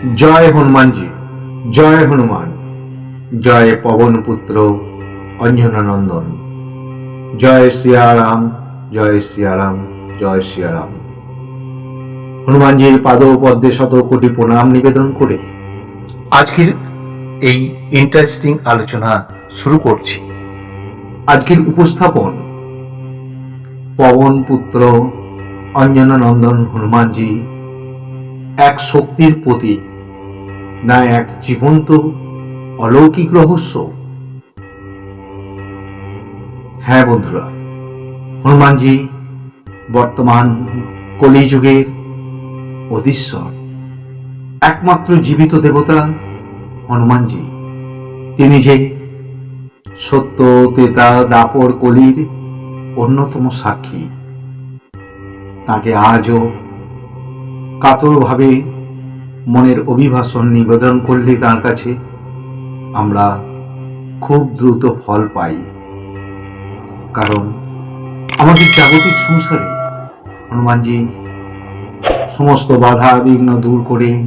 জয় হনুমানজি, জয় হনুমান। জয় পবন পুত্র অঞ্জনানন্দন। জয় সিয়ারাম জয় সিয়ারাম জয় সিয়ারাম হনুমানজির পাদ পদ্মে শত কোটি প্রণাম নিবেদন করে আজকের এই ইন্টারেস্টিং আলোচনা শুরু করছি। আজকের উপস্থাপন পবন পুত্র অঞ্জনানন্দন হনুমানজি এক শক্তির প্রতীক। না এক জীবন্ত অলৌকিক রহস্য। হ্যাঁ বন্ধুরা, হনুমানজি বর্তমান কলিযুগের অধীশ্বর। একমাত্র জীবিত দেবতা হনুমানজি। তিনি যে সত্য, তেতা, দাপর কলির অন্যতম সাক্ষী, তাকে আজও কাতরভাবে মনের অভিভাষণ নিবেদন করলে তার কাছে, আমরা খুব দ্রুত ফল পাই। কারণ আমাদের জাগতিক সংসারে হনুমানজি সমস্ত বাধা বিঘ্ন দূর করে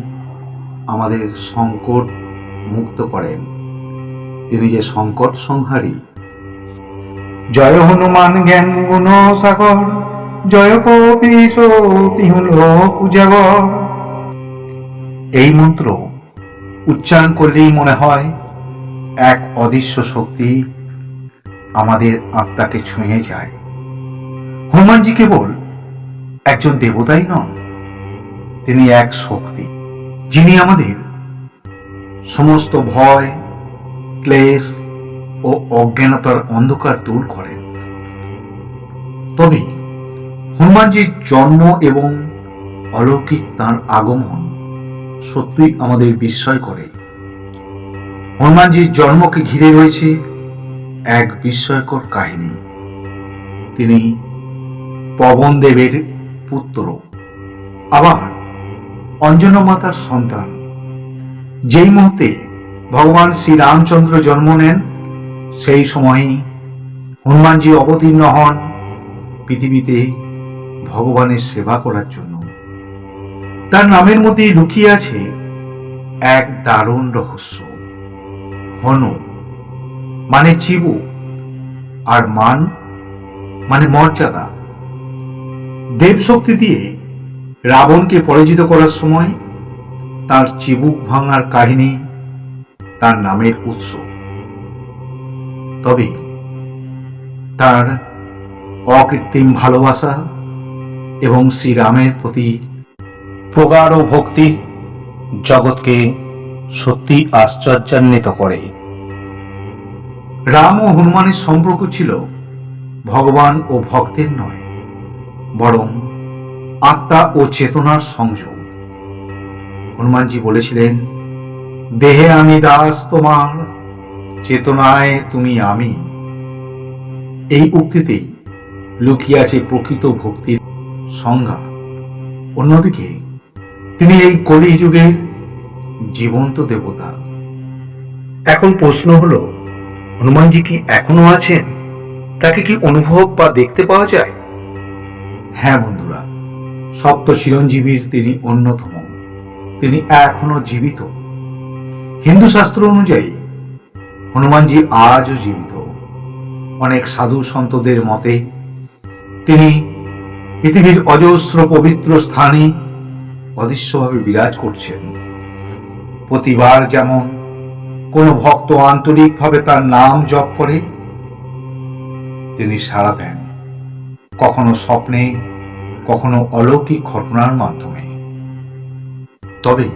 আমাদের সংকট মুক্ত করেন। তিনি যে সংকট সংহারী। জয় হনুমান জ্ঞান গুণ সাগর, জয় কপিস তিহুল পূজাগর এই মন্ত্র উচ্চারণ করলেই মনে হয় এক অদৃশ্য শক্তি আমাদের আত্মাকে ছুঁয়ে যায়। হনুমানজি কেবল একজন দেবতাই নন, তিনি এক শক্তি, যিনি আমাদের সমস্ত ভয়, ক্লেশ ও অজ্ঞানতার অন্ধকার দূর করেন। তবে হনুমানজির জন্ম এবং অলৌকিক তার আগমন সত্যি আমাদের বিস্ময় করে। হনুমানজির জন্মকে ঘিরে রয়েছে এক বিস্ময়কর কাহিনী। তিনি পবন দেবের পুত্র, আবার অঞ্জনা মাতার সন্তান। যেই মুহূর্তে ভগবান শ্রীরামচন্দ্র জন্ম নেন, সেই সময়ই হনুমানজি অবতীর্ণ হন পৃথিবীতে ভগবানের সেবা করার জন্য। তার নামের মধ্যেই লুকিয়ে আছে এক দারুণ রহস্য। হন মানে চিবু আর মান মানে মর্যাদা। দেবশক্তি দিয়ে রাবণকে পরাজিত করার সময় তার চিবুক ভাঙার কাহিনী তার নামের উৎস। তবে তার অকৃত্রিম ভালোবাসা এবং শ্রীরামের প্রতি প্রগাঢ় ভক্তি জগৎকে সত্যি আশ্চর্যান্বিত করে। রাম ও হনুমানের সম্পর্ক ছিল ভগবান ও ভক্তের নয়, বরং আত্মা ও চেতনার সংযোগ। হনুমানজি বলেছিলেন, দেহে আমি দাস তোমার, চেতনায় তুমি আমি। এই উক্তিতেই লুকিয়ে আছে প্রকৃত ভক্তির সংজ্ঞা। অন্যদিকে তিনি এই কলি যুগের জীবন্ত দেবতা। এখন প্রশ্ন হলো, হনুমানজি কি এখনও আছেন? তাকে কি অনুভব বা দেখতে পাওয়া যায়? হ্যাঁ বন্ধুরা, সপ্ত চিরঞ্জীবীর তিনি অন্যতম। তিনি এখনও জীবিত। হিন্দু শাস্ত্র অনুযায়ী, হনুমানজি আজও জীবিত। অনেক সাধু সন্তদের মতে, তিনি পৃথিবীর অজস্র পবিত্র স্থানে অদৃশ্যভাবে বিরাজ করছেন প্রতিবার যেমন কোনো ভক্ত আন্তরিকভাবে তার নাম জপ করে, তিনি সাড়া দেন। কখনো স্বপ্নে, কখনো অলৌকিক ঘটনার মাধ্যমে। তবে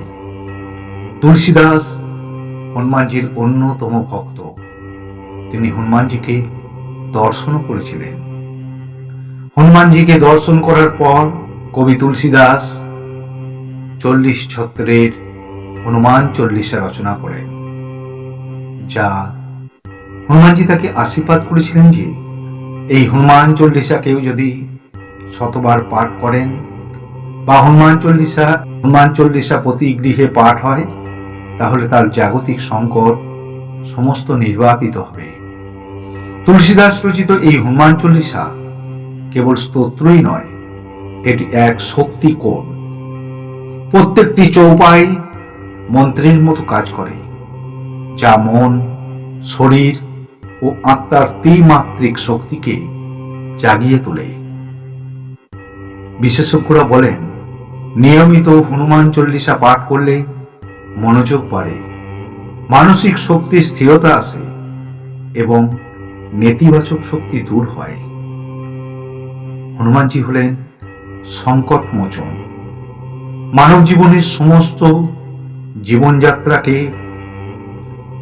তুলসীদাস হনুমানজির অন্যতম ভক্ত। তিনি হনুমানজিকে দর্শনও করেছিলেন। হনুমানজিকে দর্শন করার পর কবি তুলসীদাস চল্লিশ ছত্রের হনুমান চল্লিশা রচনা করেন যা হনুমানজি তাকে আশীর্বাদ করেছিলেন যে এই হনুমান চল্লিশা কেউ যদি শতবার পাঠ করেন বা হনুমান চল্লিশা হনুমান চল্লিশা প্রতি গৃহে পাঠ হয়, তাহলে তার জাগতিক সংকট সমস্ত নির্বাপিত হবে। তুলসীদাস রচিত এই হনুমান চল্লিশা কেবল স্তোত্রই নয়, এটি এক শক্তি কোণ প্রত্যেকটি চৌপাই মন্ত্রের মতো কাজ করে, যা মন, শরীর ও আত্মার ত্রিমাত্রিক শক্তিকে জাগিয়ে তোলে। বিশেষজ্ঞরা বলেন, নিয়মিত হনুমান চল্লিশা পাঠ করলে মনোযোগ বাড়ে, মানসিক শক্তির স্থিরতা আসে এবং নেতিবাচক শক্তি দূর হয়। হনুমানজি হলেন সংকট মোচন মানব জীবনের সমস্ত জীবনযাত্রাকে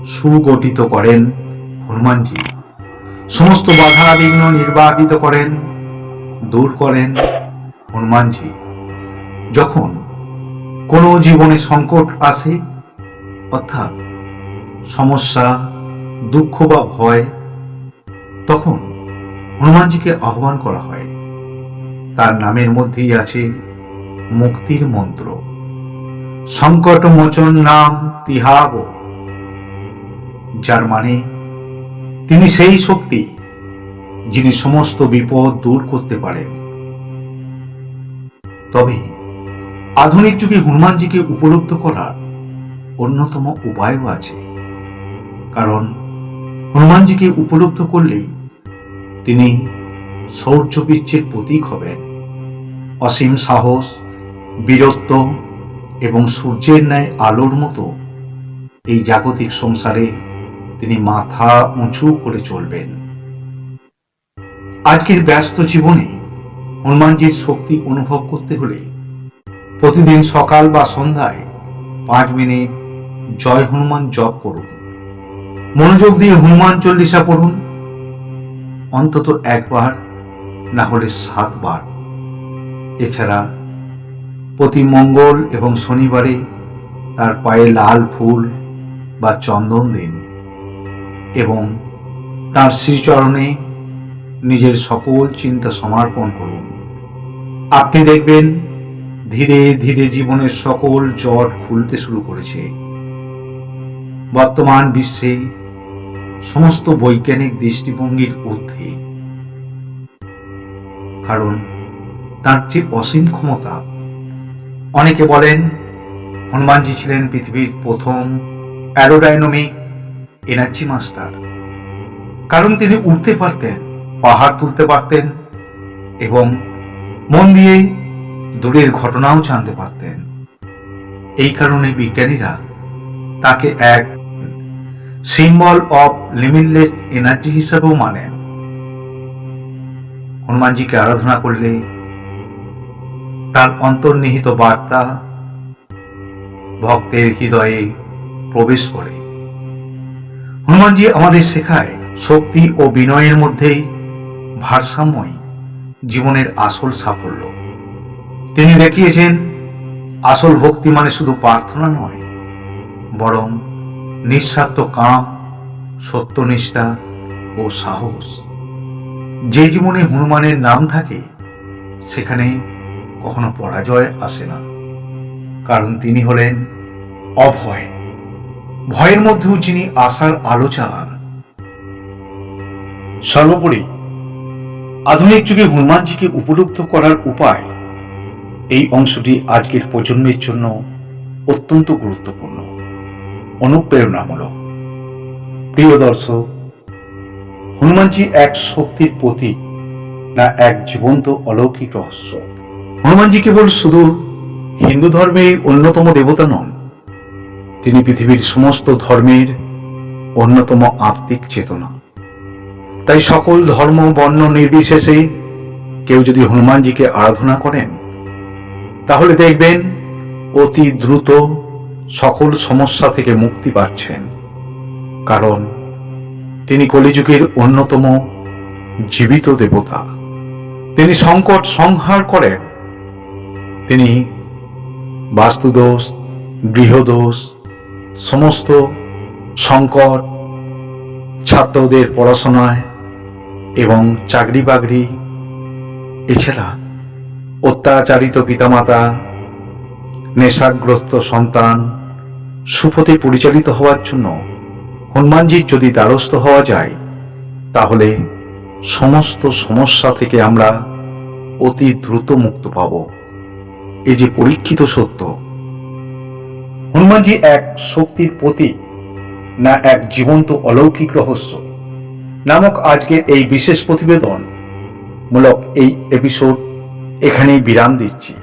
সুগঠিত করেন হনুমানজি। সমস্ত বাধা বিঘ্ন নির্বাপিত করেন, দূর করেন হনুমানজি। যখন কোনো জীবনে সংকট আসে, অর্থাৎ সমস্যা, দুঃখ বা ভয়, তখন হনুমানজিকে আহ্বান করা হয়। তার নামের মধ্যেই আছে মুক্তির মন্ত্র। সংকট মোচন নাম তিহাব যার মানে তিনি সেই শক্তি যিনি সমস্ত বিপদ দূর করতে পারেন। তবে, আধুনিক যুগে হনুমানজিকে উপলব্ধ করার অন্যতম উপায়ও আছে। কারণ, হনুমানজিকে উপলব্ধ করলেই তিনি শৌর্যবীর্যের প্রতীক হবেন। অসীম সাহস বীরত্ব এবং সূর্যের ন্যায় আলোর মতো এই জাগতিক সংসারে তিনি মাথা উঁচু করে চলবেন। আজকের ব্যস্ত জীবনে হনুমানজির শক্তি অনুভব করতে হলে প্রতিদিন সকাল বা সন্ধ্যায় পাঁচ মিনিট জয় হনুমান জপ করুন। মনোযোগ দিয়ে হনুমান চল্লিশা পড়ুন। অন্তত একবার, না হলে সাতবার। এছাড়া প্রতি মঙ্গল এবং শনিবারে তার পায়ে লাল ফুল বা চন্দন দিন এবং তার শ্রীচরণে নিজের সকল চিন্তা সমর্পণ করুন। আপনি দেখবেন ধীরে ধীরে জীবনের সকল জট খুলতে শুরু করেছে। বর্তমান বিশ্বে সমস্ত বৈজ্ঞানিক দৃষ্টিভঙ্গির ঊর্ধ্বে। কারণ তার যে অসীম ক্ষমতা অনেকে বলেন হনুমানজি ছিলেন পৃথিবীর প্রথম অ্যারোডাইনমিক এনার্জি মাস্টার কারণ তিনি উঠতে পারতেন, পাহাড় তুলতে পারতেন এবং মন দিয়ে দূরের ঘটনাও জানতে পারতেন। এই কারণে বিজ্ঞানীরা তাকে এক সিম্বল অফ লিমিটলেস এনার্জি হিসাবেও মানেন। হনুমানজিকে আরাধনা করলে তার অন্তর্নিহিত বার্তা ভক্তের হৃদয়ে প্রবেশ করে। হনুমানজি আমাদের শেখায়, শক্তি ও বিনয়ের মধ্যেই ভারসাম্যই জীবনের আসল সাফল্য। তিনি দেখিয়েছেন, আসল ভক্তি মানে শুধু প্রার্থনা নয়, বরং নিঃস্বার্থ কাম, সত্যনিষ্ঠা ও সাহস। যে জীবনে হনুমানের নাম থাকে, সেখানে কখনো পরাজয় আসে না। কারণ তিনি হলেন অভয়। ভয়ের মধ্যেও যিনি আশার আলো চালান। সর্বোপরি, আধুনিক যুগে হনুমানজিকে উপলব্ধ করার উপায় এই অংশটি আজকের প্রজন্মের জন্য অত্যন্ত গুরুত্বপূর্ণ, অনুপ্রেরণামূলক। প্রিয় দর্শক, হনুমানজি এক শক্তির প্রতীক না এক জীবন্ত অলৌকিক রহস্য? হনুমানজি কেবল শুধু হিন্দু ধর্মের অন্যতম দেবতা নন, তিনি পৃথিবীর সমস্ত ধর্মের অন্যতম আত্মিক চেতনা। তাই সকল ধর্ম, বর্ণ, নির্বিশেষে কেউ যদি হনুমানজিকে আরাধনা করেন, তাহলে দেখবেন অতি দ্রুত সকল সমস্যা থেকে মুক্তি পাচ্ছেন। কারণ তিনি কলিযুগের অন্যতম জীবিত দেবতা। তিনি সংকট সংহার করেন। তিনি বাস্তুদোষ, গৃহদোষ, সমস্ত সংকট ছাত্রদের পড়াশোনায় এবং চাকরি বাকরি এছাড়া অত্যাচারিত পিতামাতা, নেশাগ্রস্ত সন্তান, সুপথে পরিচালিত হওয়ার জন্য হনুমানজির যদি দ্বারস্থ হওয়া যায়, তাহলে সমস্ত সমস্যা থেকে আমরা অতি দ্রুত মুক্ত পাব। এই যে পরীক্ষিত সত্য। হনুমানজি এক শক্তির প্রতীক, না এক জীবন্ত অলৌকিক রহস্য। নামক আজকের এই বিশেষ প্রতিবেদন মূলক এই এপিসোড এখানেই বিরাম দিচ্ছি।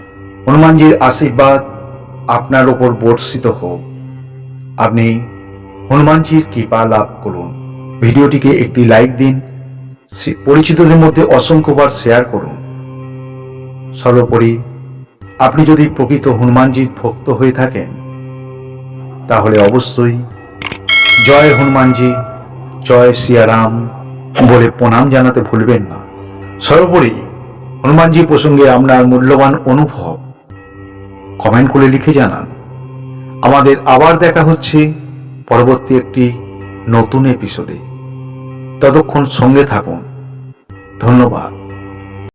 হনুমানজির আশীর্বাদ আপনার ওপর বর্ষিত হোক। আপনি হনুমানজির কৃপা লাভ করুন। ভিডিওটিকে একটি লাইক দিন পরিচিতদের মধ্যে অসংখ্যবার শেয়ার করুন। সর্বোপরি আপনি যদি প্রকৃত হনুমানজির ভক্ত হয়ে থাকেন, তাহলে অবশ্যই জয় হনুমানজি, জয় সিয়ারাম বলে প্রণাম জানাতে ভুলবেন না। সর্বোপরি হনুমানজি প্রসঙ্গে আপনার মূল্যবান অনুভব কমেন্ট করে লিখে জানান। আমাদের আবার দেখা হচ্ছে পরবর্তী একটি নতুন এপিসোডে ততক্ষণ সঙ্গে থাকুন। ধন্যবাদ।